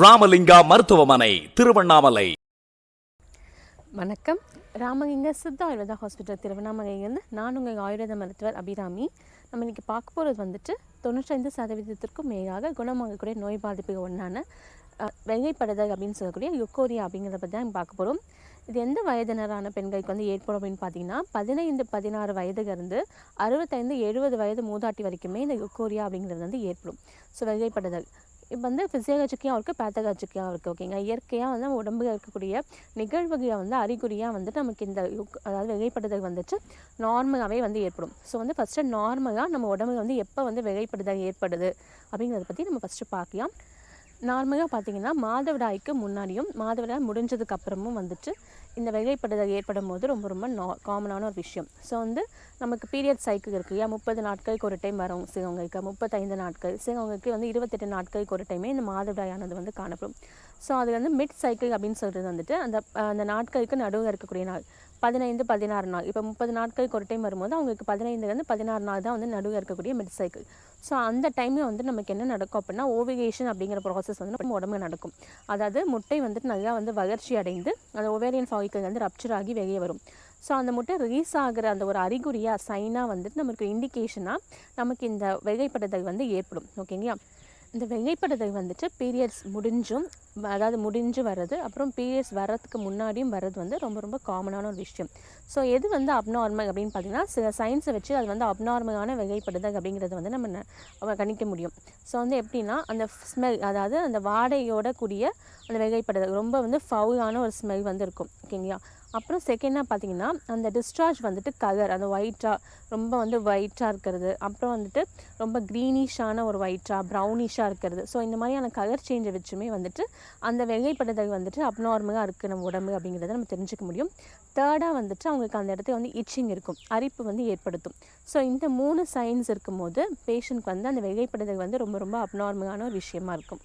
ராமலிங்கா மருத்துவமனை திருவண்ணாமலை. வணக்கம். ராமலிங்க சித்தா ஆயுர்வேதா ஹாஸ்பிட்டல் திருவண்ணாமலையிலேருந்து நான் உங்கள் ஆயுர்வேத மருத்துவர் அபிராமி. நம்ம இன்றைக்கி பார்க்க போகிறது வந்துட்டு தொண்ணூற்றைந்து சதவீதத்திற்கும் மேலாக குணமாகக்கூடிய நோய் பாதிப்புக்கு ஒன்றான வெள்ளைப்படுதல் அப்படின்னு சொல்லக்கூடிய யுக்கோரியா அப்படிங்கிறத பற்றி தான் பார்க்க போகிறோம் இது எந்த வயதினரான பெண்களுக்கு வந்து ஏற்படும் அப்படின்னு பார்த்தீங்கன்னா பதினைந்து பதினாறு வயதுல இருந்து அறுபத்தைந்து எழுபது வயது மூதாட்டி வரைக்குமே இந்த யுக்கோரியா அப்படிங்கிறது வந்து ஏற்படும். ஸோ வெள்ளைப்படுதல் இப்போ வந்து ஃபிசியாலஜிக்காகவும் இருக்குது பேத்தகாலஜிக்காகவும் இருக்குது ஓகேங்க இயற்கையாக வந்து நம்ம உடம்புல இருக்கக்கூடிய நிகழ்வுகளை வந்து அறிகுறியாக வந்துட்டு நமக்கு இந்த அதாவது வெகைப்படுதல் வந்துட்டு நார்மலாகவே வந்து ஏற்படும். ஸோ வந்து ஃபஸ்ட்டு நார்மலாக நம்ம உடம்புல வந்து எப்போ வந்து வெகைப்படுதல் ஏற்படுது அப்படிங்கிறத பற்றி நம்ம ஃபஸ்ட்டு பார்க்கலாம். நார்மலாக பார்த்தீங்கன்னா மாதவிடாய்க்கு முன்னாடியும் மாதவிடாய் முடிஞ்சதுக்கு அப்புறமும் வந்துட்டு இந்த வெள்ளைப்படுதல் ஏற்படும் போது ரொம்ப ரொம்ப நா காமனான ஒரு விஷயம். ஸோ வந்து நமக்கு பீரியட் சைக்கிள் இருக்குது இல்லையா? முப்பது நாட்களுக்கு ஒரு டைம் வரும் சிலவங்களுக்கு முப்பத்தைந்து நாட்கள். சிலவங்களுக்கு வந்து இருபத்தெட்டு நாட்களுக்கு ஒரு டைமே இந்த மாதவிடாயானது வந்து காணப்படும். ஸோ அது வந்து மிட் சைக்கிள் அப்படின்னு சொல்கிறது வந்துட்டு அந்த அந்த நாட்களுக்கு நடுவில் இருக்கக்கூடிய நாள். பதினைந்து பதினாறு நாள். இப்போ முப்பது நாட்களுக்கு ஒரு டைம் வரும்போது அவங்களுக்கு பதினைந்துலேருந்து பதினாறு நாள் தான் வந்து நடுவில் இருக்கக்கூடிய மிட் சைக்கிள் ஸோ அந்த டைமில் வந்து நமக்கு என்ன நடக்கும் அப்படின்னா ஓவிகேஷன் அப்படிங்கிற ப்ராசஸ் வந்து நம்ம உடம்பு நடக்கும். அதாவது முட்டை வந்துட்டு நல்லா வந்து வளர்ச்சி அடைந்து அந்த ஒவேரியன் ஃபாலிக்கல் வந்து ரப்ச்சர் ஆகி வெளியே வரும். ஸோ அந்த முட்டை ரிலீஸ் ஆகிற அந்த ஒரு அறிகுறியாக சைனாக வந்துட்டு நமக்கு இண்டிகேஷனாக நமக்கு இந்த வெகைப்படுதல் வந்து ஏற்படும். ஓகேங்களா இந்த வெள்ளைப்படுதல் வந்துட்டு பீரியட்ஸ் முடிஞ்சும் அதாவது முடிஞ்சு வர்றது அப்புறம் பீரியட்ஸ் வர்றதுக்கு முன்னாடியும் வர்றது வந்து ரொம்ப ரொம்ப காமனான ஒரு விஷயம். ஸோ எது வந்து அப்நார்மல் அப்படின்னு பார்த்தீங்கன்னா சில சயின்ஸை வச்சு அது வந்து அப்நார்மலான வகைப்படுதல் அப்படிங்கிறது வந்து நம்ம ந- கணிக்க முடியும். ஸோ வந்து எப்படின்னா அந்த ஸ்மெல் அதாவது அந்த வாடையோட கூடிய அந்த வகைப்படுதல் ரொம்ப வந்து ஃபவுலான ஒரு ஸ்மெல் வந்து இருக்கும் ஓகேங்களா அப்புறம் செகண்டாக பார்த்தீங்கன்னா அந்த டிஸ்சார்ஜ் வந்துட்டு கலர் அந்த ஒயிட்டாக ரொம்ப வந்து ஒயிட்டாக இருக்கிறது. அப்புறம் வந்துட்டு ரொம்ப க்ரீனிஷான ஒரு ஒயிட்டாக ப்ரௌனிஷாக இருக்கிறது. ஸோ இந்த மாதிரியான கலர் சேஞ்சை வச்சுமே வந்துட்டு அந்த வெள்ளைப்படுதல் வந்துட்டு அப்நார்மலாக இருக்குது நம்ம உடம்பு அப்படிங்கிறத நம்ம தெரிஞ்சுக்க முடியும். தேர்டாக வந்துட்டு அவங்களுக்கு அந்த இடத்துல வந்து இச்சிங் இருக்கும். அரிப்பு வந்து ஏற்படுத்தும். ஸோ இந்த மூணு சைன்ஸ் இருக்கும்போது பேஷண்ட்க்கு வந்து அந்த வெள்ளைப்படுதல் வந்து ரொம்ப ரொம்ப அப்நார்மலான ஒரு விஷயமா இருக்கும்.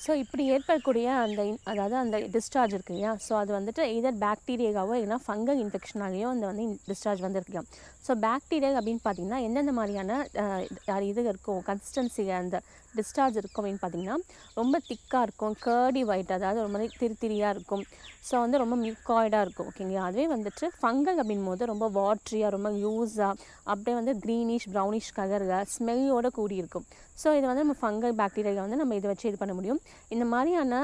ஸோ இப்படி ஏற்படக்கூடிய அந்த அதாவது அந்த டிஸ்சார்ஜ் இருக்கு இல்லையா? ஸோ அது வந்துட்டு இதர் பாக்டீரியாவோ இல்லைனா ஃபங்கல் இன்ஃபெக்ஷனாலேயோ அந்த வந்து டிஸ்சார்ஜ் வந்து இருக்கலாம் ஸோ பாக்டீரியா அப்படின்னு பார்த்தீங்கன்னா எந்தெந்த மாதிரியான அஹ், இது இருக்கும்? கன்சிஸ்டன்சி அந்த டிஸ்சார்ஜ் இருக்கும் அப்படின்னு பார்த்தீங்கன்னா ரொம்ப திக்காக இருக்கும் கேர்டி ஒயிட் அதாவது ரொம்ப மாதிரி திருத்திரியாக இருக்கும். ஸோ வந்து ரொம்ப மியூக்காய்டாக இருக்கும் ஓகேங்களா அதுவே வந்துட்டு ஃபங்கல் அப்படின் போது ரொம்ப வாட்ரியாக ரொம்ப யூஸாக அப்படியே வந்து க்ரீனிஷ் ப்ரௌனிஷ் கலரில் ஸ்மெல்லோட கூடி இருக்கும் ஸோ இது வந்து நம்ம ஃபங்கல் பாக்டீரியா வந்து நம்ம இதை வச்சு இது பண்ண முடியும். இந்த மாதிரியான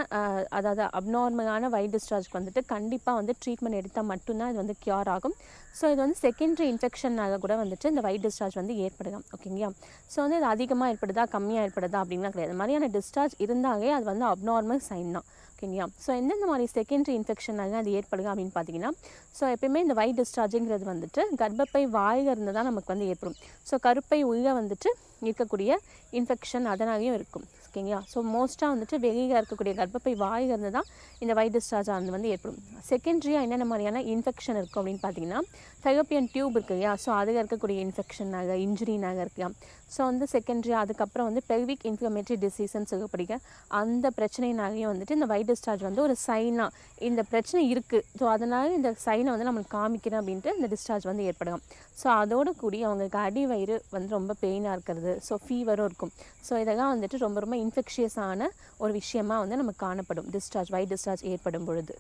அதாவது அப்நார்மலான வைட் டிஸ்சார்ஜ்க்கு வந்துட்டு கண்டிப்பாக வந்து ட்ரீட்மெண்ட் எடுத்தால் மட்டும்தான் இது வந்து க்யூர் ஆகும். ஸோ இது வந்து செகண்டரி இன்ஃபெக்ஷனாக கூட வந்துட்டு இந்த வைட் டிஸ்சார்ஜ் வந்து ஏற்படலாம் ஓகேங்களா ஸோ வந்து இது அதிகமாக ஏற்படுதா கம்மியாக ஏற்படுதா அப்படின்லாம் கிடையாது. அது மாதிரியான டிஸ்சார்ஜ் இருந்தாலே அது வந்து அப்நார்மல் சைன் தான். ஓகேங்களா ஸோ எந்தெந்த மாதிரி செகண்டரி இன்ஃபெக்ஷனாக அது ஏற்படுது அப்படின்னு பார்த்தீங்கன்னா ஸோ எப்பயுமே இந்த வைட் டிஸ்சார்ஜுங்கிறது வந்துட்டு கர்ப்பப்பை வாயில் இருந்து தான் நமக்கு வந்து ஏற்படும். ஸோ கருப்பை உள்ளே வந்துட்டு இருக்கக்கூடிய இன்ஃபெக்ஷன் அதனாலேயும் இருக்கும். இருக்கீங்களா ஸோ மோஸ்ட்டாக வந்துட்டு வெளியில் இருக்கக்கூடிய கர்ப்பப்பை வாயில இருந்து தான் இந்த வைட் டிஸ்சார்ஜ் ஆனது வந்து ஏற்படும். செகண்டரியாக என்னென்ன மாதிரியான இன்ஃபெக்ஷன் இருக்கும் அப்படின்னு பார்த்தீங்கன்னா ஃபெகப்பியன் டியூப் இருக்கு இல்லையா? ஸோ அதில் இருக்கக்கூடிய இன்ஃபெக்ஷனாக இன்ஜுரினாக இருக்கலாம். ஸோ வந்து செகண்டரியாக அதுக்கப்புறம் வந்து பெல்விக் இன்ஃப்ளமேட்டரி டிசீஸ்ன்னு சொல்லப்படுங்க அந்த பிரச்சனைனாலையும் வந்துட்டு இந்த வைட் டிஸ்சார்ஜ் வந்து ஒரு சைனாக இந்த பிரச்சனை இருக்குது ஸோ அதனால் இந்த சைனை வந்து நம்மளுக்கு காமிக்கிறேன் அப்படின்ட்டு இந்த டிஸ்சார்ஜ் வந்து ஏற்படும் ஸோ அதோட கூடி அவங்களுக்கு அடி வயிறு வந்து ரொம்ப பெயினாக இருக்கிறது. ஸோ ஃபீவரும் இருக்கும். ஸோ இதெல்லாம் வந்துட்டு ரொம்ப ரொம்ப இன்ஃபெக்ஷியஸான ஒரு விஷயமா வந்து நமக்கு காணப்படும். டிஸ்சார்ஜ் வைட் டிஸ்சார்ஜ் ஏற்படும் பொழுது.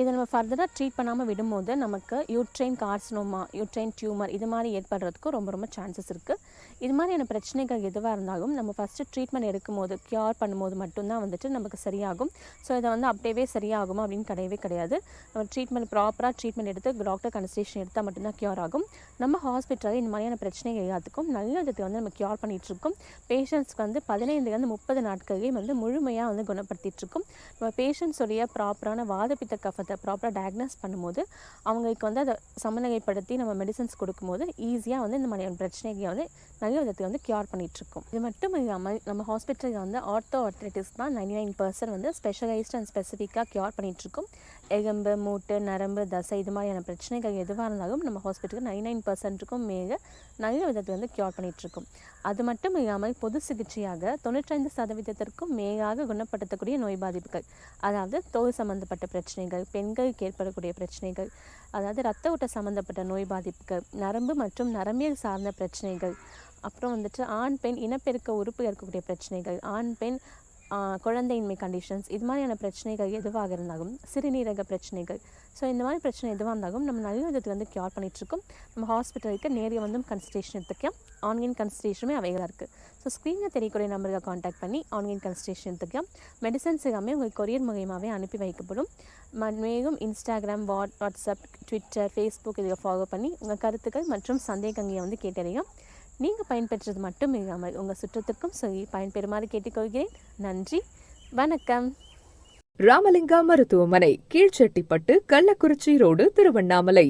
இதை நம்ம ஃபர்தராக ட்ரீட் பண்ணாமல் விடும்போது நமக்கு யூட்ரைன் கார்சினோமா யூட்ரைன் டியூமர் இது மாதிரி ஏற்படுறதுக்கும் ரொம்ப ரொம்ப சான்சஸ் இருக்குது இது மாதிரியான பிரச்சனைகள் எதுவாக இருந்தாலும் நம்ம ஃபஸ்ட்டு ட்ரீட்மெண்ட் எடுக்கும்போது க்யூர் பண்ணும்போது மட்டும்தான் வந்துட்டு நமக்கு சரியாகும். ஸோ இதை வந்து அப்படியே சரியாகுமா அப்படின்னு கிடையவே கிடையாது. நம்ம ட்ரீட்மெண்ட் ப்ராப்பராக ட்ரீட்மெண்ட் எடுத்து டாக்டர் கன்சல்டேஷன் எடுத்தால் மட்டும்தான் க்யூர் ஆகும். நம்ம ஹாஸ்பிட்டலில் இந்த மாதிரியான பிரச்சனைகள் எல்லாத்துக்கும் நல்ல விதத்தை வந்து நம்ம க்யூர் பண்ணிகிட்ருக்கோம் பேஷண்ட்ஸ்க்கு வந்து பதினைந்துலேருந்து முப்பது நாட்களே வந்து முழுமையாக வந்து குணப்படுத்திகிட்ருக்கோம் நம்ம பேஷண்ட்ஸுடைய ப்ராப்பரான வாதப்பித்த அதை ப்ராப்பராக டயக்னோஸ் பண்ணும்போது அவங்களுக்கு வந்து அதை சமநிலைப்படுத்தி நம்ம மெடிசன்ஸ் கொடுக்கும்போது ஈஸியாக வந்து இந்த மாதிரியான பிரச்சனைகளை வந்து நல்ல விதத்தை வந்து க்யூர் பண்ணிகிட்ருக்கோம் இது மட்டும் இல்லாமல் நம்ம ஹாஸ்பிட்டலில் வந்து ஆர்த்தோ ஆர்த்ரைட்டிஸ் தான் நைன்டி நைன் பர்சன்ட் வந்து ஸ்பெஷலைஸ்ட் அண்ட் ஸ்பெசிஃபிக்காக க்யூர் பண்ணிகிட்ருக்கோம் எலும்பு மூட்டு நரம்பு தசை இது மாதிரியான பிரச்சனைகள் எதுவாக இருந்தாலும் நம்ம ஹாஸ்பிட்டலுக்கு நைன் நைன் பர்சன்ட்டுக்கும் மேலே நல்ல விதத்தை வந்து க்யூர் பண்ணிகிட்ருக்கோம் அது மட்டும் இல்லாமல் பொது சிகிச்சையாக தொண்ணூற்றைந்து சதவீதத்திற்கும் மேலாக குணப்படுத்தக்கூடிய நோய் பாதிப்புகள் அதாவது தோல் சம்பந்தப்பட்ட பிரச்சனைகள் பெண்களுக்கு ஏற்படக்கூடிய பிரச்சனைகள் அதாவது ரத்த ஓட்ட சம்பந்தப்பட்ட நோய் பாதிப்புகள் நரம்பு மற்றும் நரம்பியல் சார்ந்த பிரச்சனைகள் அப்புறம் வந்துட்டு ஆண் பெண் இனப்பெருக்க உறுப்பு இருக்கக்கூடிய பிரச்சனைகள் ஆண் பெண் குழந்தையின்மை கண்டிஷன்ஸ் இது மாதிரியான பிரச்சனைகள் எதுவாக இருந்தாலும் சிறுநீரக பிரச்சனைகள். ஸோ இந்த மாதிரி பிரச்சனை எதுவாக இருந்தாலும் நம்ம நல்ல விதத்தில் வந்து க்யூர் பண்ணிகிட்ருக்கோம் நம்ம ஹாஸ்பிட்டலுக்கு நேரில் வந்து கன்சல்டேஷன் எடுத்துக்கலாம். ஆன்லைன் கன்சல்டேஷனுமே அவைகளாக இருக்குது ஸோ ஸ்க்ரீனில் தெரியக்கூடிய நம்பருக்கு காண்டாக்ட் பண்ணி ஆன்லைன் கன்சல்டேஷன் எடுத்துக்கலாம். மெடிசன்ஸ் எல்லாமே உங்களுக்கு கொரியர் மூலியமாகவே அனுப்பி வைக்கப்படும். ம- மேலும் Instagram what WhatsApp Twitter Facebook இதில் ஃபாலோ பண்ணி உங்கள் கருத்துக்கள் மற்றும் சந்தேகங்களை வந்து கேட்டறியும் நீங்கள் பயன்பெற்றது மட்டும் இல்லாமல் உங்கள் சுற்றத்திற்கும் சொல்லி பயன்பெறுமாறு கேட்டுக்கொள்கிறேன். நன்றி. வணக்கம். ராமலிங்கா மருத்துவமனை கீழ்ச்செட்டிப்பட்டு கள்ளக்குறிச்சி ரோடு திருவண்ணாமலை.